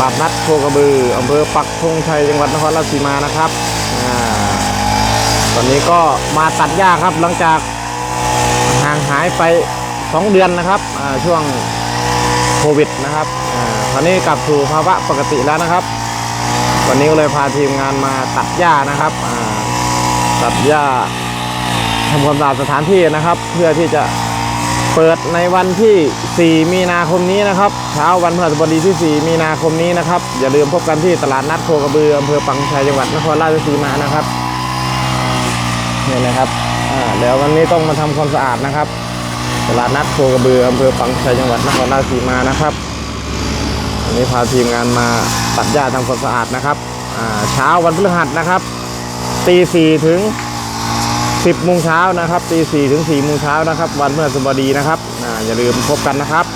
ลาดนัดโคกระบืออำเภอปักธงชัยจังหวัดนครราชสีมานะครับอตอนนี้ก็มาตัดหญ้าครับหลังจากห่างหายไป 2 เดือนนะครับช่วงโควิดนะครับอตอนนี้กลับสู่ภาวะปกติแล้วนะครับวันนี้ก็เลยพาทีมงานมาตัดหญ้านะครับตัดหญ้าทำความสะอาดสถานที่นะครับ เพื่อที่จะ เปิดในวันที่ 4 มีนาคมนี้นะครับเช้าวันพฤหัสบดีที่ 4 มีนาคมนี้นะครับ อย่าลืมพบกันที่ตลาดนัดโคกระบืออำเภอปังชัยจังหวัดนครราชสีมานะครับนี่นะครับอ่าแล้ววันนี้ต้องมาทำความสะอาดนะครับ ตลาดนัดโคกระบืออำเภอปังชัยจังหวัดนครราชสีมานะครับวันนี้พาทีมงานมาตัดหญ้าทำความสะอาดนะครับอ่าเช้าวันพฤหัสนะครับตีสี่ถึง 10โมงเช้านะครับตีสี่ถึง4โมงเช้านะครับ วันพฤหัสบดีนะครับออย่าลืมพบกันนะครับ